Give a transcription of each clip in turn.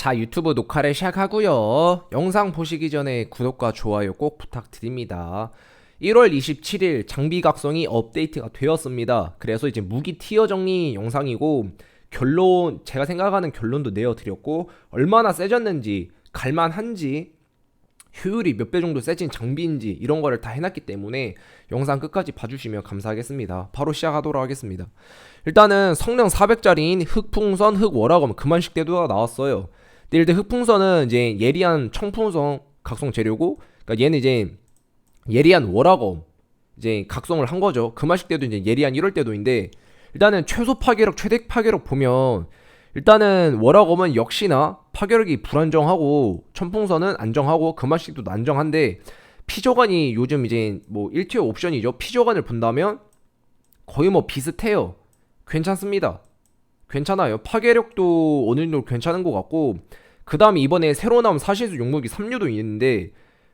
자, 유튜브 녹화를 시작하고요. 영상 보시기 전에 구독과 좋아요 꼭 부탁드립니다. 1월 27일 장비 각성이 업데이트가 되었습니다. 그래서 이제 무기 티어 정리 영상이고 결론 제가 생각하는 결론도 내어 드렸고 얼마나 세졌는지 갈만한지 효율이 몇 배 정도 세진 장비인지 이런 거를 다 해놨기 때문에 영상 끝까지 봐주시면 감사하겠습니다. 바로 시작하도록 하겠습니다. 일단은 성능 400짜리인 흑풍선 흑워라검 그만식 대도가 나왔어요. 근데 일단 흑풍선은 이제 예리한 청풍선 각성 재료고 그러니까 얘는 이제 예리한 워라검 이제 각성을 한 거죠. 그만식 때도 이제 예리한 1월 때도인데 일단은 최소 파괴력 최대 파괴력 보면 일단은 워라검은 역시나 파괴력이 불안정하고 천풍선은 안정하고 금화식도 안정한데 피조관이 요즘 이제 뭐 1티어 옵션이죠. 피조관을 본다면 거의 뭐 비슷해요. 괜찮습니다. 괜찮아요. 파괴력도 어느 정도 괜찮은 것 같고 그 다음에 이번에 새로 나온 사실수 용무기 3류도 있는데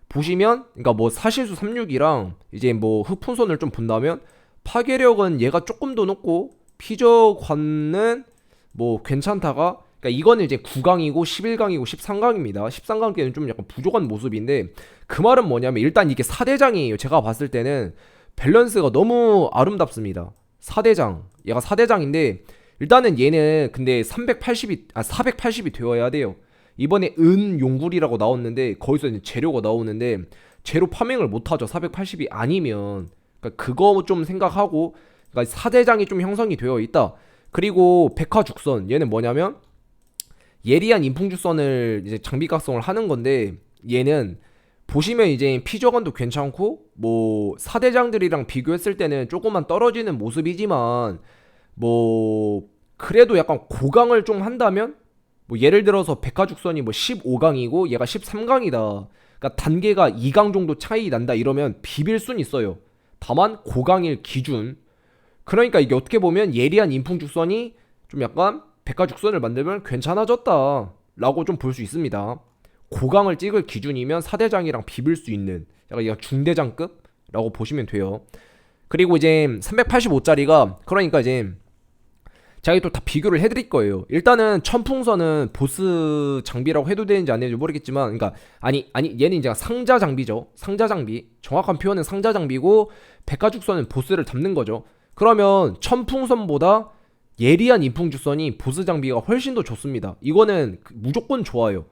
보시면 그러니까 뭐 사실수 36이랑 이제 뭐 흑풍선을 좀 본다면 파괴력은 얘가 조금 더 높고 피저관은 뭐 괜찮다가 그러니까 이거는 이제 9강이고 11강이고 13강입니다. 13강 때는 좀 약간 부족한 모습인데 그 말은 뭐냐면 일단 이게 4대장이에요. 제가 봤을 때는 밸런스가 너무 아름답습니다. 4대장. 얘가 4대장인데 일단은 얘는 근데 380이 아 480이 되어야 돼요. 이번에 은 용굴이라고 나왔는데 거기서 이제 재료가 나오는데 재료 파밍을 못 하죠. 480이 아니면 그러니까 그거 좀 생각하고 그러니까 4대장이 좀 형성이 되어 있다. 그리고 백화죽선 얘는 뭐냐면 예리한 인풍죽선을 이제 장비 각성을 하는 건데 얘는 보시면 이제 피저건도 괜찮고 뭐 사대장들이랑 비교했을 때는 조금만 떨어지는 모습이지만 뭐 그래도 약간 고강을 좀 한다면 뭐 예를 들어서 백화죽선이 뭐 15강이고 얘가 13강이다. 그러니까 단계가 2강 정도 차이 난다 이러면 비빌 순 있어요. 다만 고강일 기준 그러니까 이게 어떻게 보면 예리한 인풍죽선이 좀 약간 백화죽선을 만들면 괜찮아졌다 라고 좀 볼 수 있습니다 고강을 찍을 기준이면 사대장이랑 비빌 수 있는 약간 얘가 중대장급 라고 보시면 돼요 그리고 이제 385짜리가 그러니까 이제 제가 또 다 비교를 해드릴 거예요. 일단은 천풍선은 보스 장비라고 해도 되는지 안 되는지 모르겠지만, 그러니까 아니 아니 얘는 이제 상자 장비죠. 상자 장비. 정확한 표현은 상자 장비고 백화죽선은 보스를 담는 거죠. 그러면 천풍선보다 예리한 인풍주선이 보스 장비가 훨씬 더 좋습니다. 이거는 그 무조건 좋아요.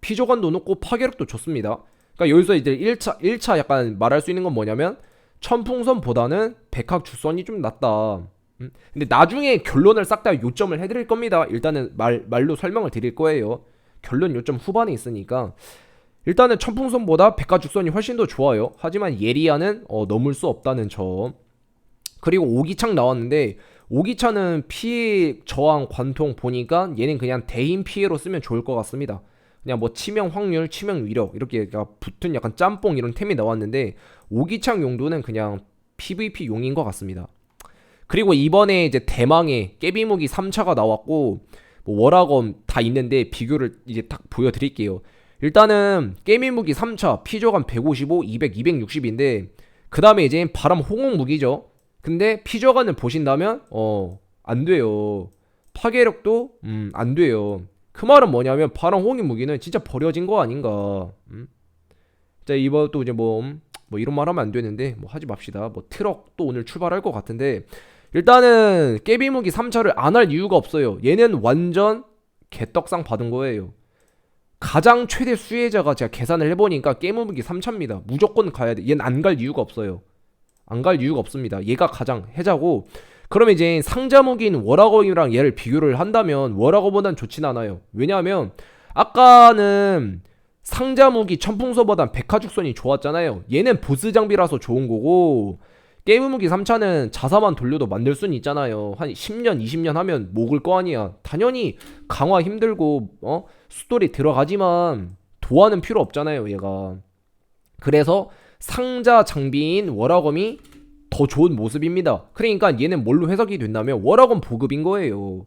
피조관도 높고 파괴력도 좋습니다. 그러니까 여기서 이제 1차 1차 약간 말할 수 있는 건 뭐냐면 천풍선보다는 백학주선이 좀 낫다. 음? 근데 나중에 결론을 싹 다 요점을 해드릴 겁니다. 일단은 말 말로 설명을 드릴 거예요. 결론 요점 후반에 있으니까 일단은 천풍선보다 백화죽선이 훨씬 더 좋아요. 하지만 예리아는 어, 넘을 수 없다는 점. 그리고 오기창 나왔는데 오기차는 피해 저항 관통 보니까 얘는 그냥 대인 피해로 쓰면 좋을 것 같습니다. 그냥 뭐 치명 확률, 치명 위력 이렇게 붙은 약간 짬뽕 이런 템이 나왔는데 오기창 용도는 그냥 PVP 용인 것 같습니다. 그리고 이번에 이제 대망의 깨비무기 3차가 나왔고 뭐 워라검 다 있는데 비교를 이제 딱 보여드릴게요. 일단은 깨비 무기 3차 피조감 155, 200, 260인데 그 다음에 이제 바람 호응 무기죠. 근데 피저관을 보신다면 어 안 돼요. 파괴력도 음 안 돼요. 그 말은 뭐냐면 바람 홍인 무기는 진짜 버려진 거 아닌가. 음? 자 이번 또 이제 뭐, 음, 뭐 이런 말 하면 안 되는데 뭐 하지 맙시다. 뭐 트럭 또 오늘 출발할 것 같은데 일단은 깨비 무기 3차를 안 할 이유가 없어요. 얘는 완전 개떡상 받은 거예요. 가장 최대 수혜자가 제가 계산을 해보니까 깨비 무기 3차입니다. 무조건 가야 돼. 얘는 안 갈 이유가 없어요. 안 갈 이유가 없습니다. 얘가 가장 해자고 그러면 이제 상자 무기인 워라검이랑 얘를 비교를 한다면 워라검보단 좋진 않아요. 왜냐하면 아까는 상자 무기 천풍서보단 백화죽선이 좋았잖아요. 얘는 보스 장비라서 좋은 거고 게임 무기 3차는 자사만 돌려도 만들 수는 있잖아요. 한 10년, 20년 하면 목을 거 아니야. 당연히 강화 힘들고 어 수돌이 들어가지만 도와는 필요 없잖아요, 얘가. 그래서 상자 장비인 워라검이 더 좋은 모습입니다. 그러니까 얘는 뭘로 해석이 된다면 워라검 보급인 거예요.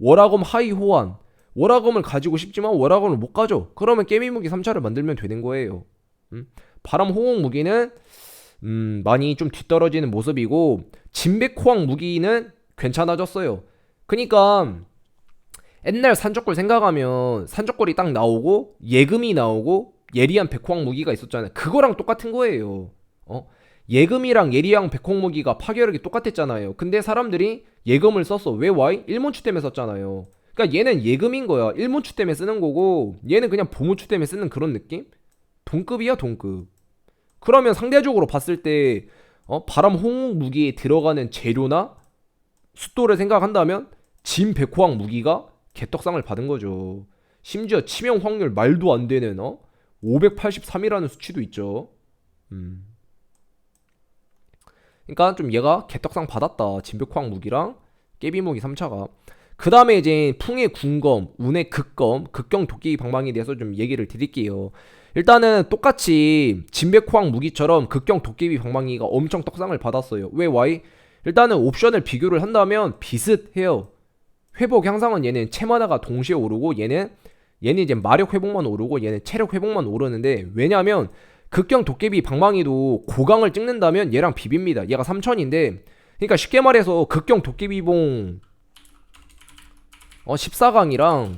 워라검 하이 호환. 워라검을 가지고 싶지만 워라검을 못 가져. 그러면 깨미 무기 3차를 만들면 되는 거예요. 음? 바람 호응 무기는 음, 많이 좀 뒤떨어지는 모습이고 진백호황 무기는 괜찮아졌어요. 그니까 옛날 산적골 생각하면 산적골이 딱 나오고 예금이 나오고 예리한 백호왕 무기가 있었잖아요. 그거랑 똑같은 거예요. 어? 예금이랑 예리한 백호왕 무기가 파괴력이 똑같았잖아요. 근데 사람들이 예금을 썼어. 왜 와이? 일몬추 때문에 썼잖아요. 그러니까 얘는 예금인 거야. 일몬추 때문에 쓰는 거고 얘는 그냥 보무추 때문에 쓰는 그런 느낌? 동급이야 동급. 그러면 상대적으로 봤을 때 어? 바람 홍옥 무기에 들어가는 재료나 숫도를 생각한다면 진 백호왕 무기가 개떡상을 받은 거죠. 심지어 치명 확률 말도 안 되는 어? 583이라는 수치도 있죠. 음. 그러니까 좀 얘가 개떡상 받았다. 진백호왕 무기랑 깨비무기 3차가. 그 다음에 이제 풍의 군검, 운의 극검, 극경 도끼 방망이에 대해서 좀 얘기를 드릴게요. 일단은 똑같이 진백호왕 무기처럼 극경 도깨비 방망이가 엄청 떡상을 받았어요. 왜 Y? 일단은 옵션을 비교를 한다면 비슷해요. 회복 향상은 얘는 체마나가 동시에 오르고 얘는 얘는 이제 마력 회복만 오르고 얘는 체력 회복만 오르는데 왜냐면 극경 도깨비 방망이도 고강을 찍는다면 얘랑 비빕니다. 얘가 3000인데 그러니까 쉽게 말해서 극경 도깨비봉 어 14강이랑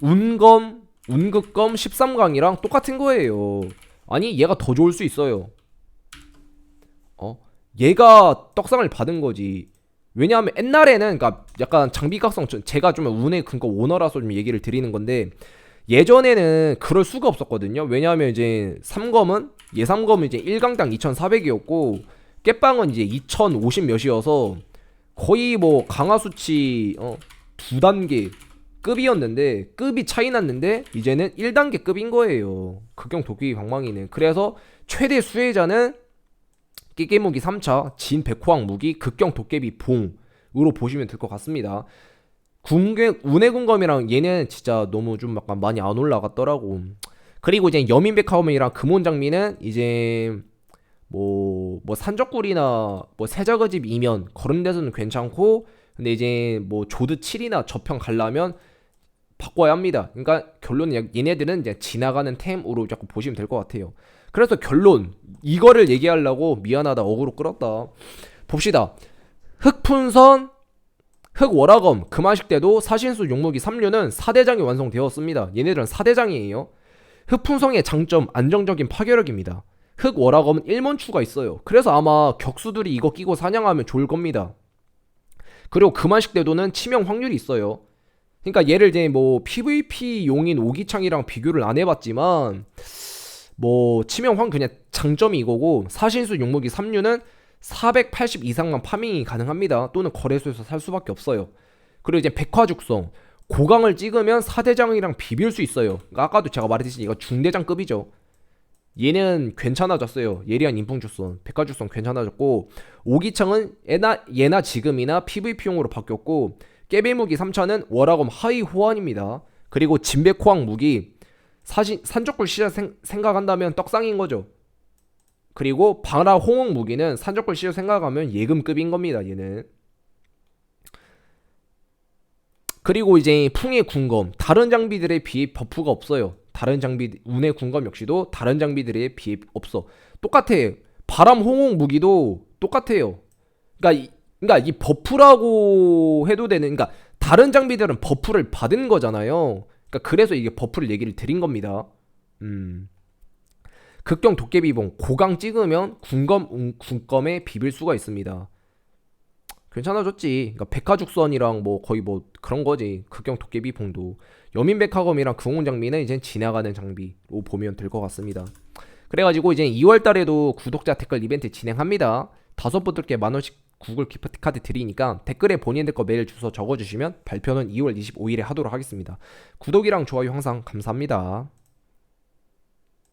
운검 운극검 13강이랑 똑같은 거예요. 아니 얘가 더 좋을 수 있어요. 어 얘가 떡상을 받은 거지. 왜냐하면 옛날에는 그러니까 약간 장비 각성 전- 제가 좀 운의 근거 오너라서 좀 얘기를 드리는 건데 예전에는 그럴 수가 없었거든요. 왜냐하면 이제 3검은 예삼검은 이제 1강당 2,400이었고 깨빵은 이제 2,050 몇이어서 거의 뭐 강화 수치 어, 두 단계 급이었는데 급이 차이 났는데 이제는 1단계 급인 거예요. 극경 도끼 방망이는. 그래서 최대 수혜자는 깨깨무기 3차, 진 백호왕 무기, 극경 도깨비 봉으로 보시면 될 것 같습니다. 궁계 운의 궁검이랑 얘는 진짜 너무 좀 약간 많이 안 올라갔더라고. 그리고 이제 여민백화검이랑 금온 장미는 이제 뭐 뭐 산적굴이나 뭐 세자거집 이면 그런 데서는 괜찮고 근데 이제 뭐 조드 7이나 저평 가려면 바꿔야 합니다. 그러니까 결론은 얘네들은 이제 지나가는 템으로 자꾸 보시면 될 것 같아요. 그래서 결론 이거를 얘기하려고 미안하다 어그로 끌었다. 봅시다. 흑푼선 흑월화검 금화식 때도 사신수 용무기 3류는 4대장이 완성되었습니다. 얘네들은 4대장이에요. 흑풍성의 장점 안정적인 파괴력입니다. 흑월화검은 1mon추가 있어요. 그래서 아마 격수들이 이거 끼고 사냥하면 좋을 겁니다. 그리고 금화식 때도는 치명 확률이 있어요. 그러니까 얘를 이제 뭐 PVP 용인 오기창이랑 비교를 안 해봤지만 뭐 치명 확 그냥 장점이 이거고 사신수 용무기 3류는 480 이상만 파밍이 가능합니다. 또는 거래소에서 살 수밖에 없어요. 그리고 이제 백화죽성 고강을 찍으면 4대장이랑 비빌 수 있어요. 그러니까 아까도 제가 말했듯이 이거 중대장급이죠. 얘는 괜찮아졌어요. 예리한 인풍주선, 백화주선 괜찮아졌고 오기창은 예나, 예나 지금이나 PVP용으로 바뀌었고 깨비무기 3차는 월화검 하위 호환입니다. 그리고 진백호황 무기 사신 산적굴 시절 생, 생각한다면 떡상인 거죠. 그리고 방라 홍옥 무기는 산적굴 시절 생각하면 예금급인 겁니다. 얘는. 그리고 이제 풍의 군검 다른 장비들에 비해 버프가 없어요. 다른 장비 운의 군검 역시도 다른 장비들에 비해 없어. 똑같아. 바람 홍옥 무기도 똑같아요. 그러니까 이, 그러니까 이 버프라고 해도 되는 그러니까 다른 장비들은 버프를 받은 거잖아요. 그러니까 그래서 이게 버프를 얘기를 드린 겁니다. 음. 극경 도깨비봉 고강 찍으면 군검 음, 군검에 비빌 수가 있습니다. 괜찮아졌지. 그러니까 백화죽선이랑 뭐 거의 뭐 그런 거지. 극경 도깨비봉도 여민백화검이랑 금홍 장비는 이제 지나가는 장비로 보면 될 것 같습니다. 그래가지고 이제 2월 달에도 구독자 댓글 이벤트 진행합니다. 다섯 분들께 만 원씩 구글 기프트 카드 드리니까 댓글에 본인들 거 메일 주소 적어주시면 발표는 2월 25일에 하도록 하겠습니다. 구독이랑 좋아요 항상 감사합니다.